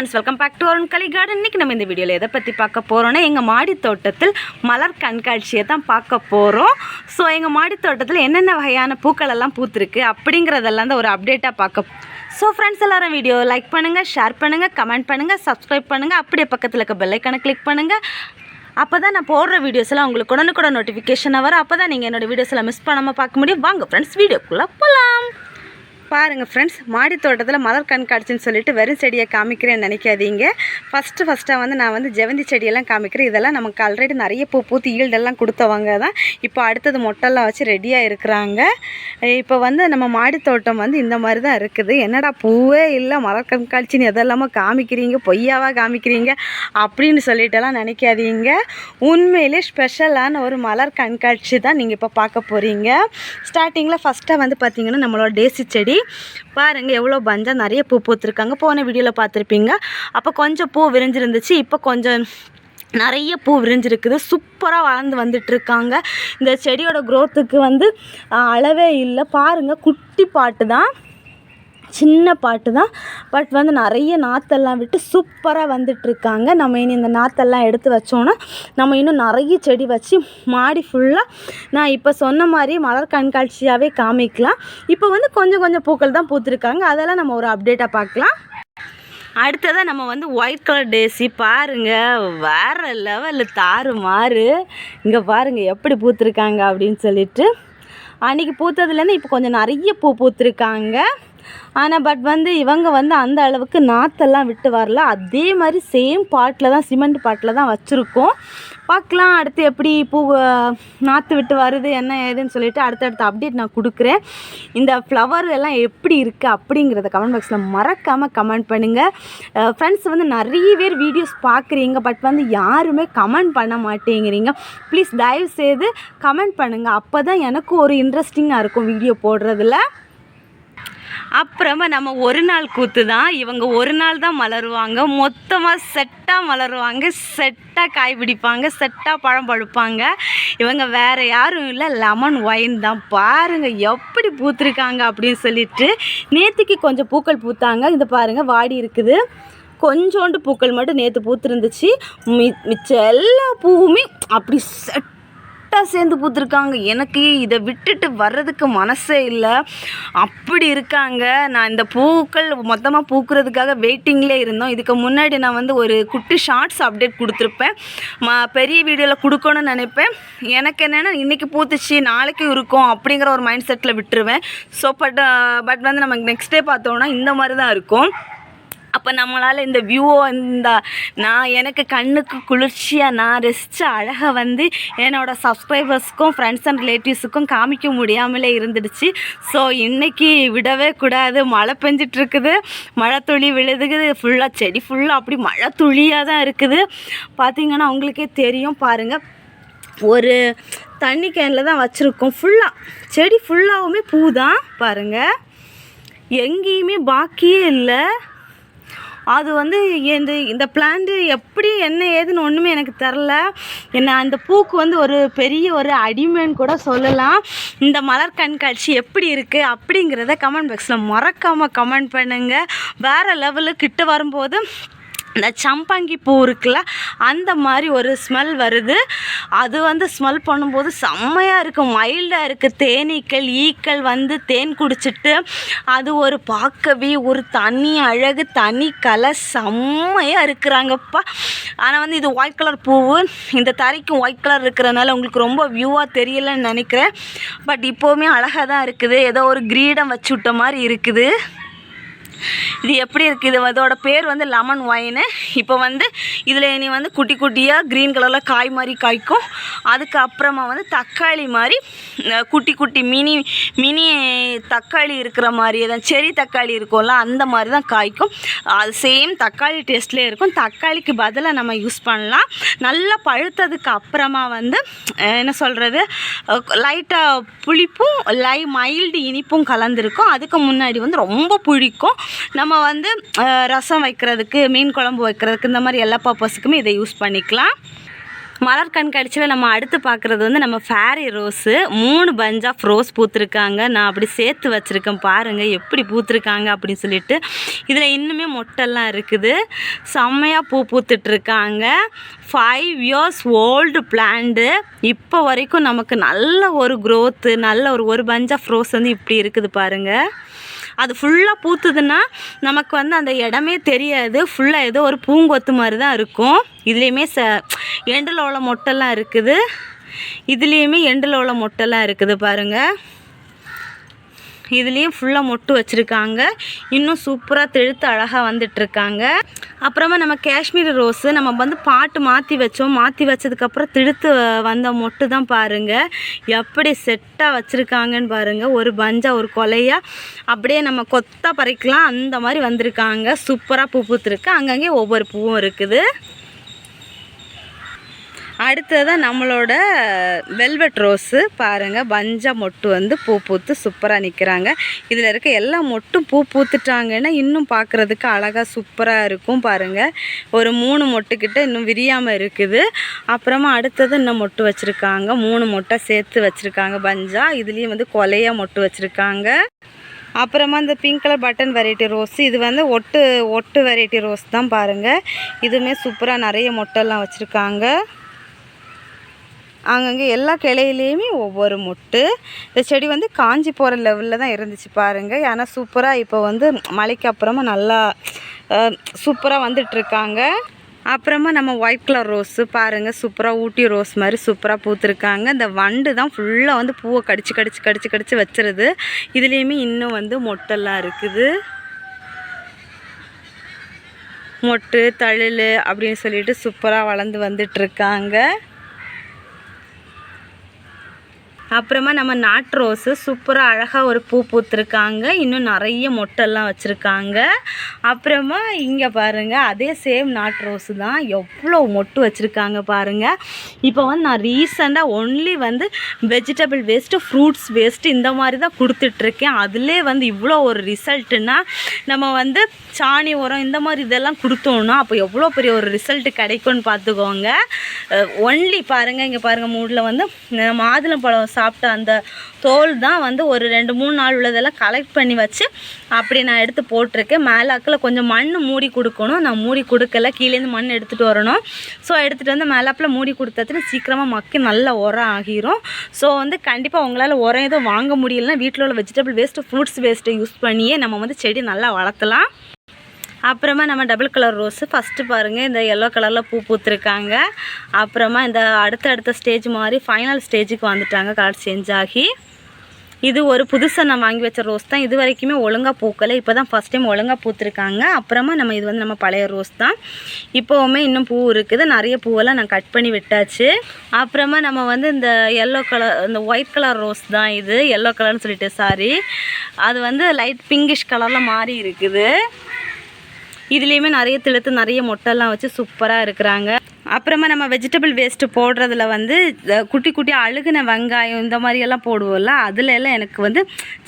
Friends welcome back to Arun கலி garden இன்றைக்கி நம்ம இந்த வீடியோவில் எதை பற்றி பார்க்க போகிறோன்னா எங்கள் மாடி தோட்டத்தில் மலர் கண்காட்சியை தான் பார்க்க போகிறோம் ஸோ எங்கள் மாடி தோட்டத்தில் என்னென்ன வகையான பூக்கள் எல்லாம் பூத்துருக்கு அப்படிங்கிறதெல்லாம் தான் ஒரு அப்டேட்டாக பார்க்க ஸோ ஃப்ரெண்ட்ஸ் எல்லாரும் வீடியோ லைக் பண்ணுங்கள் ஷேர் பண்ணுங்கள் கமெண்ட் பண்ணுங்கள் சப்ஸ்கிரைப் பண்ணுங்கள் அப்படியே பக்கத்தில் இருக்க பெல்லைக்கான கிளிக் பண்ணுங்கள் அப்போ தான் நான் போடுற வீடியோஸ்லாம் உங்களுக்கு உடனுக்குடன் நோட்டிஃபிகேஷன் வரும். அப்போ தான் நீங்கள் என்னோடய வீடியோஸ்லாம் மிஸ் பண்ணாமல் பார்க்க முடியும். வாங்க ஃப்ரெண்ட்ஸ் வீடியோக்குள்ளே போகலாம் பாருங்கள் ஃப்ரெண்ட்ஸ் மாடி தோட்டத்தில் மலர் கண்காட்சின்னு சொல்லிட்டு வெறும் செடியை காமிக்கிறேன்னு நினைக்காதீங்க. ஃபஸ்ட்டு ஃபஸ்ட்டாக வந்து நான் வந்து ஜெவந்தி செடியெல்லாம் காமிக்கிறேன். இதெல்லாம் நமக்கு ஆல்ரெடி நிறைய பூ பூத்து ஈல்டெல்லாம் கொடுத்தவங்க தான். இப்போ அடுத்தது மொட்டெல்லாம் வச்சு ரெடியாக இருக்கிறாங்க. இப்போ வந்து நம்ம மாடி தோட்டம் வந்து இந்த மாதிரி தான் இருக்குது. என்னடா பூவே இல்லை மலர் கண்காட்சின்னு எதெல்லாமோ காமிக்கிறீங்க பொய்யாவாக காமிக்கிறீங்க அப்படின்னு சொல்லிட்டெல்லாம் நினைக்காதீங்க. உண்மையிலே ஸ்பெஷலான ஒரு மலர் கண்காட்சி தான் நீங்கள் இப்போ பார்க்க போகிறீங்க ஸ்டார்டிங்கில் ஃபஸ்ட்டாக வந்து பார்த்தீங்கன்னா நம்மளோட டேசி செடி. பாருங்கள் எவ்வளோ பஞ்சா நிறைய பூ பூத்துருக்காங்க. போன வீடியோவில் பார்த்துருப்பீங்க. அப்போ கொஞ்சம் பூ விரிஞ்சிருந்துச்சு. இப்போ கொஞ்சம் நிறைய பூ விரிஞ்சிருக்குது. சூப்பராக வளர்ந்து வந்துட்டுருக்காங்க. இந்த செடியோட க்ரோத்துக்கு வந்து அளவே இல்லை. பாருங்கள் குட்டி பாட்டு தான். சின்ன பாட்டு தான். பட் வந்து நிறைய நாற்றெல்லாம் விட்டு சூப்பராக வந்துட்டுருக்காங்க. நம்ம இனி இந்த நாற்றெல்லாம் எடுத்து வச்சோன்னா நம்ம இன்னும் நிறைய செடி வச்சு மாடி ஃபுல்லாக நான் இப்போ சொன்ன மாதிரி மலர் கண்காட்சியாகவே காமிக்கலாம். இப்போ வந்து கொஞ்சம் கொஞ்சம் பூக்கள் தான் பூத்துருக்காங்க. அதெல்லாம் நம்ம ஒரு அப்டேட்டாக பார்க்கலாம். அடுத்ததாக நம்ம வந்து ஒயிட் கலர் டேசி பாருங்கள் வேற லெவலில் தாறு மாறு. இங்கே பாருங்கள் எப்படி பூத்துருக்காங்க அப்படின்னு சொல்லிட்டு. அன்றைக்கி பூத்ததுலேருந்து இப்போ கொஞ்சம் நிறைய பூ பூத்துருக்காங்க. ஆனால் பட் வந்து இவங்க வந்து அந்த அளவுக்கு நாற்றெல்லாம் விட்டு வரல. அதே மாதிரி சேம் பாட்டில் தான் சிமெண்ட் பாட்டில் தான் வச்சுருக்கோம். பார்க்கலாம் அடுத்து எப்படி பூ நாற்று விட்டு வருது என்ன ஏதுன்னு சொல்லிட்டு அடுத்தடுத்த அப்டேட் நான் கொடுக்குறேன். இந்த ஃப்ளவர் எல்லாம் எப்படி இருக்குது அப்படிங்கிறத கமெண்ட் பாக்ஸில் மறக்காமல் கமெண்ட் பண்ணுங்கள் ஃப்ரெண்ட்ஸ் வந்து நிறைய பேர் வீடியோஸ் பார்க்குறீங்க பட் வந்து யாருமே கமெண்ட் பண்ண மாட்டேங்கிறீங்க. ப்ளீஸ் தயவு செய்து கமெண்ட் பண்ணுங்கள் அப்போ தான் எனக்கு ஒரு இன்ட்ரெஸ்டிங்காக இருக்கும் வீடியோ போடுறதுல. அப்புறமா நம்ம ஒரு நாள் கூத்து தான். இவங்க ஒரு நாள் தான் மலருவாங்க. மொத்தமாக செட்டாக மலருவாங்க. செட்டாக காய் பிடிப்பாங்க. செட்டாக பழம் பழுப்பாங்க. இவங்க வேறு யாரும் இல்லை. லெமன் ஒயின் தான். பாருங்கள் எப்படி பூத்துருக்காங்க அப்படின்னு சொல்லிட்டு நேற்றுக்கு கொஞ்சம் பூக்கள் பூத்தாங்க. இந்த பாருங்கள் வாடி இருக்குது. கொஞ்சோண்டு பூக்கள் மட்டும் நேற்று பூத்துருந்துச்சு. மி மிச்ச எல்லா பூவுமே அப்படி செட் கரெக்டாக சேர்ந்து பூத்துருக்காங்க. எனக்கு இதை விட்டுட்டு வர்றதுக்கு மனசே இல்லை. அப்படி இருக்காங்க. நான் இந்த பூக்கள் மொத்தமாக பூக்கிறதுக்காக வெயிட்டிங்லேயே இருந்தோம். இதுக்கு முன்னாடி நான் வந்து ஒரு குட்டி ஷார்ட்ஸ் அப்டேட் கொடுத்துருப்பேன். ம பெரிய வீடியோவில் கொடுக்கணும்னு நினைப்பேன். எனக்கு என்னென்னா இன்றைக்கி பூத்துச்சு நாளைக்கு இருக்கும் அப்படிங்கிற ஒரு மைண்ட் செட்டில் விட்டுருவேன். ஸோ பட் பட் வந்து நமக்கு நெக்ஸ்ட் டே பார்த்தோன்னா இந்த மாதிரி தான் இருக்கும். அப்போ நம்மளால் இந்த வியூவோ இந்த நான் எனக்கு கண்ணுக்கு குளிர்ச்சியாக நான் ரசித்த அழகை வந்து என்னோட சப்ஸ்கிரைபர்ஸ்க்கும் ஃப்ரெண்ட்ஸ் அண்ட் ரிலேட்டிவ்ஸுக்கும் காமிக்க முடியாமலே இருந்துடுச்சு. ஸோ இன்றைக்கி விடவே கூடாது. மழை பெஞ்சிட்ருக்குது. மழை துளி விழுதுக்குது ஃபுல்லாக செடி ஃபுல்லாக அப்படி மழை துளியாக தான் இருக்குது. பார்த்தீங்கன்னா உங்களுக்கே தெரியும் பாருங்கள் ஒரு தண்ணி கேனில் தான் வச்சுருக்கோம். ஃபுல்லாக செடி ஃபுல்லாகவுமே பூ தான். பாருங்கள் எங்கேயுமே பாக்கியே இல்லை. அது வந்து இந்த இந்த பிளான்ட்டு எப்படி என்ன ஏதுன்னு ஒன்றுமே எனக்கு தெரில என்ன அந்த பூக்கு வந்து ஒரு பெரிய ஒரு அடிமைன்னு கூட சொல்லலாம். இந்த மலர் கண்காட்சி எப்படி இருக்குது அப்படிங்கிறத கமெண்ட் பாக்ஸில் மறக்காமல் கமெண்ட் பண்ணுங்கள் வேறு லெவலு கிட்ட வரும்போது இந்த சம்பங்கி பூ இருக்குல்ல அந்த மாதிரி ஒரு ஸ்மெல் வருது. அது வந்து ஸ்மெல் பண்ணும்போது செம்மையாக இருக்கும் மைல்டாக இருக்குது தேனீக்கள் ஈக்கள் வந்து தேன் குடிச்சிட்டு அது ஒரு பார்க்கவே ஒரு தனி அழகு தனி கலை செம்மையாக இருக்கிறாங்கப்பா. ஆனால் வந்து இது ஒயிட் கலர் பூவு. இந்த தரைக்கும் ஒயிட் கலர் இருக்கிறனால உங்களுக்கு ரொம்ப வியூவாக தெரியலன்னு நினைக்கிறேன். பட் இப்போவுமே அழகாக தான் இருக்குது. ஏதோ ஒரு கிரீடம் வச்சு விட்ட மாதிரி இருக்குது. இது எப்படி இருக்குது இது அதோட பேர் வந்து லெமன் ஒயின்னு இப்போ வந்து இதில் இனி வந்து குட்டி குட்டியாக க்ரீன் கலரில் காய் மாதிரி காய்க்கும். அதுக்கப்புறமா வந்து தக்காளி மாதிரி குட்டி குட்டி மினி மினி தக்காளி இருக்கிற மாதிரி தான் செரி தக்காளி இருக்கும்ல அந்த மாதிரி தான் காய்க்கும். அது சேம் தக்காளி டேஸ்ட்லேயே இருக்கும். தக்காளிக்கு பதிலாக நம்ம யூஸ் பண்ணலாம். நல்லா பழுத்ததுக்கு அப்புறமா வந்து என்ன சொல்கிறது லைட்டாக புளிப்பும் லை மைல்டு இனிப்பும் கலந்துருக்கும். அதுக்கு முன்னாடி வந்து ரொம்ப பிடிக்கும் நம்ம வந்து ரசம் வைக்கிறதுக்கு மீன் குழம்பு வைக்கிறதுக்கு இந்த மாதிரி எல்லா பர்பஸுக்குமே இதை யூஸ் பண்ணிக்கலாம். மலர் கண்காட்சியில் நம்ம அடுத்து பார்க்குறது வந்து நம்ம ஃபேரி ரோஸு மூணு பஞ்ச் ஆஃப் ரோஸ் பூத்துருக்காங்க. நான் அப்படி சேர்த்து வச்சுருக்கேன் பாருங்கள் எப்படி பூத்துருக்காங்க அப்படின்னு சொல்லிட்டு. இதில் இன்னுமே மொட்டெல்லாம் இருக்குது. செம்மையாக பூ பூத்துட்ருக்காங்க. ஃபைவ் இயர்ஸ் ஓல்டு பிளான்டு இப்போ வரைக்கும் நமக்கு நல்ல ஒரு க்ரோத்து நல்ல ஒரு ஒரு பஞ்ச் ஆஃப் ரோஸ் வந்து இப்படி இருக்குது பாருங்கள் அது ஃபுல்லாக பூத்துதுன்னா நமக்கு வந்து அந்த இடமே தெரியாது. ஃபுல்லாக ஏதோ ஒரு பூங்கொத்து மாதிரி தான் இருக்கும். இதுலேயுமே ச எண்டில் உள்ள மொட்டெல்லாம் இருக்குது. இதுலேயுமே எண்டில் உள்ள மொட்டெல்லாம் இருக்குது பாருங்கள் இதுலேயும் ஃபுல்லாக மொட்டு வச்சுருக்காங்க. இன்னும் சூப்பராக தெழுத்து அழகாக வந்துட்டுருக்காங்க. அப்புறமா நம்ம காஷ்மீர் ரோஸு நம்ம வந்து பாட்டு மாற்றி வச்சோம். மாற்றி வச்சதுக்கப்புறம் திழுத்து வந்த மொட்டு தான் பாருங்கள் எப்படி செட்டாக வச்சுருக்காங்கன்னு பாருங்கள் ஒரு பஞ்சா ஒரு கொலையாக அப்படியே நம்ம கொத்தா பறிக்கலாம். அந்த மாதிரி வந்திருக்காங்க. சூப்பராக பூ பூத்துருக்கு. அங்கங்கே ஒவ்வொரு பூவும் இருக்குது. அடுத்ததாக நம்மளோட வெல்வெட் ரோஸு. பாருங்கள் பஞ்சா மொட்டு வந்து பூ பூத்து சூப்பராக நிற்கிறாங்க இதில் இருக்க எல்லா மொட்டும் பூ பூத்துட்டாங்கன்னா இன்னும் பார்க்குறதுக்கு அழகாக சூப்பராக இருக்கும் பாருங்கள் ஒரு மூணு மொட்டுக்கிட்ட இன்னும் விரியாமல் இருக்குது. அப்புறமா அடுத்தது இன்னும் மொட்டு வச்சுருக்காங்க? மூணு மொட்டை சேர்த்து வச்சுருக்காங்க பஞ்சா. இதுலேயும் வந்து கொலையாக மொட்டு வச்சுருக்காங்க. அப்புறமா இந்த pink colour button variety rose இது வந்து ஒட்டு ஒட்டு வெரைட்டி ரோஸ் தான் பாருங்கள் இதுவுமே சூப்பராக நிறைய மொட்டெல்லாம் வச்சுருக்காங்க. அங்கங்கே எல்லா கிளையிலையுமே ஒவ்வொரு மொட்டு. இந்த செடி வந்து காஞ்சி போகிற லெவலில் தான் இருந்துச்சு பாருங்கள் ஏன்னா சூப்பராக இப்போ வந்து மழைக்கு அப்புறமா நல்லா சூப்பராக வந்துட்டுருக்காங்க. அப்புறமா நம்ம ஒயிட் கலர் ரோஸு பாருங்கள் சூப்பராக ஊட்டி ரோஸ் மாதிரி சூப்பராக பூத்துருக்காங்க. இந்த வண்டு தான் ஃபுல்லாக வந்து பூவை கடிச்சு கடிச்சு கடிச்சு கடிச்சு வச்சிருது. இதுலேயுமே இன்னும் வந்து மொட்டெல்லாம் இருக்குது. மொட்டு தழில் அப்படின்னு சொல்லிட்டு சூப்பராக வளர்ந்து வந்துட்டுருக்காங்க. அப்புறமா நம்ம நாட் ரோஸு. சூப்பராக அழகாக ஒரு பூ பூத்துருக்காங்க. இன்னும் நிறைய மொட்டெல்லாம் வச்சுருக்காங்க. அப்புறமா இங்கே பாருங்கள் அதே சேம் நாட் ரோஸு தான். எவ்வளோ மொட்டு வச்சுருக்காங்க பாருங்கள் இப்போ வந்து நான் ரீசெண்டாக ஒன்லி வந்து வெஜிடபிள் வேஸ்ட்டு ஃப்ரூட்ஸ் வேஸ்ட்டு இந்த மாதிரி தான் கொடுத்துட்ருக்கேன். அதிலே வந்து இவ்வளோ ஒரு ரிசல்ட்டுன்னா நம்ம வந்து சாணி உரம் இந்த மாதிரி இதெல்லாம் கொடுத்தோன்னா அப்போ எவ்வளோ பெரிய ஒரு ரிசல்ட்டு கிடைக்கும்னு பார்த்துக்கோங்க. ஒன்லி பாருங்கள் இங்கே பாருங்கள் மூடில் வந்து மாதுளம்பழம் சாப்பிட்ட அந்த தோல் தான் வந்து ஒரு ரெண்டு மூணு நாள் உள்ளதெல்லாம் கலெக்ட் பண்ணி வச்சு அப்படி நான் எடுத்து போட்டிருக்கேன். மேலாக்கில் கொஞ்சம் மண் மூடி கொடுக்கணும். நான் மூடி கொடுக்கல. கீழேருந்து மண் எடுத்துகிட்டு வரணும். ஸோ எடுத்துகிட்டு வந்து மேலாப்பில் மூடி கொடுத்ததுன்னு சீக்கிரமாக மக்கி நல்ல உரம் ஆகிரும். ஸோ வந்து கண்டிப்பாக உங்களால் உரம் எதுவும் வாங்க முடியலன்னா வீட்டில் உள்ள வெஜிடபிள் வேஸ்ட்டு ஃப்ரூட்ஸ் வேஸ்ட்டை யூஸ் பண்ணியே நம்ம வந்து செடி நல்லா வளர்த்தலாம். அப்புறமா நம்ம டபுள் கலர் ரோஸு ஃபஸ்ட்டு பாருங்கள் இந்த எல்லோ கலரில் பூ பூத்துருக்காங்க. அப்புறமா இந்த அடுத்த அடுத்த ஸ்டேஜ் மாதிரி ஃபைனல் ஸ்டேஜுக்கு வந்துட்டாங்க கலர் சேஞ்ச் ஆகி. இது ஒரு புதுசாக நான் வாங்கி வச்ச ரோஸ் தான். இது வரைக்குமே ஒழுங்காக பூக்கலை. இப்போ தான் ஃபஸ்ட் டைம் ஒழுங்காக பூத்துருக்காங்க. அப்புறமா நம்ம இது வந்து நம்ம பழைய ரோஸ் தான். இப்போவுமே இன்னும் பூ இருக்குது. நிறைய பூவெல்லாம் நான் கட் பண்ணி விட்டாச்சு. அப்புறமா நம்ம வந்து இந்த எல்லோ கலர் இந்த ஒயிட் கலர் ரோஸ் தான் இது. எல்லோ கலர்னு சொல்லிட்டு சாரி அது வந்து லைட் பிங்கிஷ் கலரில் மாறி இருக்குது. இதுலேயுமே நிறைய திழுத்து நிறைய மொட்டைலாம் வச்சு சூப்பராக இருக்கிறாங்க. அப்புறமா நம்ம வெஜிடபிள் வேஸ்ட்டு போடுறதுல வந்து குட்டி குட்டி அழுகுன வெங்காயம் இந்த மாதிரியெல்லாம் போடுவோம்ல அதில் எல்லாம் எனக்கு வந்து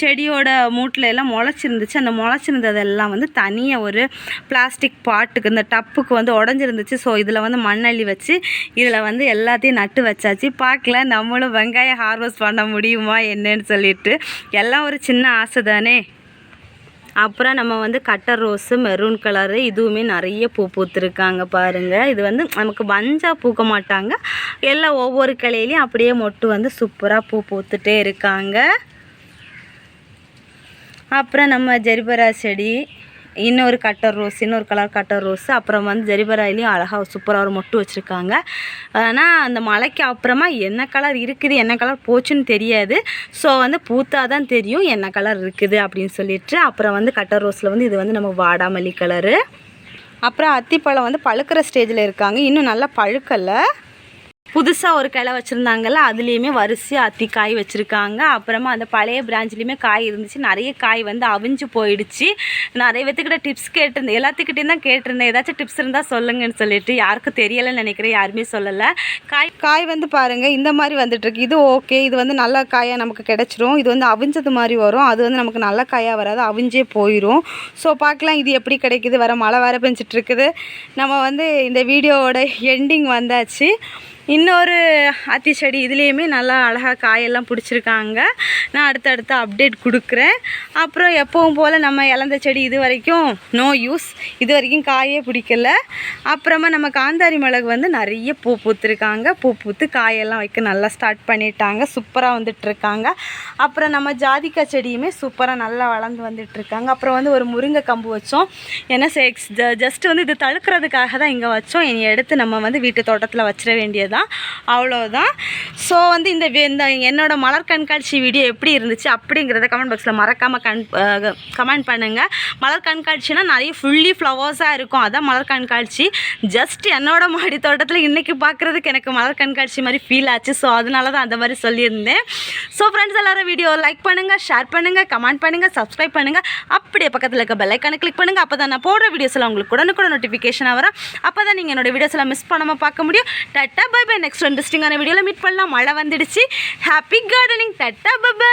செடியோட மூட்டில் எல்லாம் முளைச்சிருந்துச்சு. அந்த முளைச்சிருந்ததெல்லாம் வந்து தனியாக ஒரு பிளாஸ்டிக் பாட்டுக்கு இந்த டப்புக்கு வந்து உடஞ்சிருந்துச்சு. ஸோ இதில் வந்து மண்ணள்ளி வச்சு இதில் வந்து எல்லாத்தையும் நட்டு வச்சாச்சு. பார்க்கல நம்மளும் வெங்காயம் ஹார்வெஸ்ட் பண்ண முடியுமா என்னன்னு சொல்லிட்டு. எல்லாம் ஒரு சின்ன ஆசை தானே? அப்புறம் நம்ம வந்து கட்டர் ரோஸு மெரூன் கலரு இதுவுமே நிறைய பூ பூத்துருக்காங்க பாருங்கள் இது வந்து நமக்கு மஞ்சா பூக்க மாட்டாங்க. எல்லாம் ஒவ்வொரு கிளையிலையும் அப்படியே மொட்டு வந்து சூப்பராக பூ பூத்துட்டே இருக்காங்க. அப்புறம் நம்ம ஜெரிபரா செடி. இன்னொரு கட்டர் ரோஸ் இன்னொரு கலர் கட்டர் ரோஸ் அப்புறம் வந்து ஜெரிபராயிலையும் அழகாக சூப்பராக ஒரு மொட்டு வச்சுருக்காங்க. ஆனால் அந்த மலைக்கு அப்புறமா என்ன கலர் இருக்குது என்ன கலர் போச்சுன்னு தெரியாது. ஸோ வந்து பூத்தா தான் தெரியும் என்ன கலர் இருக்குது அப்படின்னு சொல்லிட்டு அப்புறம் வந்து கட்டர் ரோஸில் வந்து இது வந்து நம்ம வாடாமல்லி கலரு அப்புறம் அத்திப்பழம் வந்து பழுக்கிற ஸ்டேஜில் இருக்காங்க. இன்னும் நல்லா பழுக்கலை. புதுசாக ஒரு கிளை வச்சுருந்தாங்கல்ல அதுலேயுமே வரிசையாக அத்தி காய் வச்சுருக்காங்க. அப்புறமா அந்த பழைய பிரான்ச்லேயுமே காய் இருந்துச்சு. நிறைய காய் வந்து அவிஞ்சு போயிடுச்சு. நிறைய பேத்துக்கிட்ட டிப்ஸ் கேட்டிருந்தேன். எல்லாத்துக்கிட்டையும் தான் கேட்டிருந்தேன். ஏதாச்சும் டிப்ஸ் இருந்தால் சொல்லுங்கன்னு சொல்லிட்டு. யாருக்கும் தெரியலைன்னு நினைக்கிறேன். யாருமே சொல்லலை. காய் காய் வந்து பாருங்கள் இந்த மாதிரி வந்துட்டுருக்கு இது ஓகே இது வந்து நல்ல காயாக நமக்கு கிடச்சிரும். இது வந்து அவிஞ்சது மாதிரி வரும். அது வந்து நமக்கு நல்ல காயாக வராது. அவிஞ்சே போயிடும் ஸோ பார்க்கலாம். இது எப்படி கிடைக்குது? வர மழை வர பெஞ்சிட்ருக்குது நம்ம வந்து இந்த வீடியோவோட எண்டிங் வந்தாச்சு. இன்னொரு அத்தி செடி இதுலேயுமே நல்லா அழகாக காயெல்லாம் பிடிச்சிருக்காங்க. நான் அடுத்தடுத்து அப்டேட் கொடுக்குறேன். அப்புறம் எப்பவும் போல் நம்ம இழந்த செடி இது வரைக்கும் நோ யூஸ் இது வரைக்கும் காயே பிடிக்கல. அப்புறமா நம்ம காந்தாரி மிளகு வந்து நிறைய பூ பூத்துருக்காங்க. பூ பூத்து காயெல்லாம் வைக்க நல்லா ஸ்டார்ட் பண்ணிட்டாங்க. சூப்பராக வந்துட்டுருக்காங்க. அப்புறம் நம்ம ஜாதிக்காய் செடியுமே சூப்பராக நல்லா வளர்ந்து வந்துட்டுருக்காங்க. அப்புறம் வந்து ஒரு முருங்கை கம்பு வச்சோம். ஏன்னா செக்ஸ் ஜஸ்ட் வந்து இது தழுக்கிறதுக்காக தான் இங்கே வச்சோம். இனி எடுத்து நம்ம வந்து வீட்டு தோட்டத்தில் வச்சிட வேண்டியது தான். அவ்வளோதான் ஸோ வந்து இந்த வி- இந்த என்னோட மலர் கண்காட்சி வீடியோ எப்படி இருந்துச்சு அப்படிங்கிறத கமெண்ட் பாக்ஸில் மறக்காமல் கண் கமெண்ட் பண்ணுங்கள் மலர் கண்காட்சினா நிறைய ஃபுல்லி ஃப்ளவர்ஸாக இருக்கும். அதான் மலர் கண்காட்சி. ஜஸ்ட் என்னோட மாடி தோட்டத்தில் இன்றைக்கி பார்க்குறதுக்கு எனக்கு மலர் கண்காட்சி மாதிரி ஃபீல் ஆச்சு. ஸோ அதனால தான் அந்த மாதிரி சொல்லியிருந்தேன். ஸோ ஃப்ரெண்ட்ஸ் எல்லோரும் வீடியோ லைக் பண்ணுங்கள் ஷேர் பண்ணுங்கள் கமெண்ட் பண்ணுங்கள் சப்ஸ்கிரைப் பண்ணுங்கள் அப்படியே பக்கத்தில் இருக்க பெல் ஐக்கானை கிளிக் பண்ணுங்கள் அப்போ தான் நான் போடுற வீடியோஸில் உங்களுக்கு உடனுக்குடன் நோட்டிஃபிகேஷன் வரும். அப்போ தான் நீங்கள் என்னோட வீடியோஸெல்லாம் மிஸ் பண்ணாமல் பார்க்க முடியும். டட்டா பை பை நெக்ஸ்ட் இன்ட்ரெஸ்டிங்கான வீடியோவில் மீட் பண்ணலாம். மழை வந்துடுச்சு. Happy gardening Tata by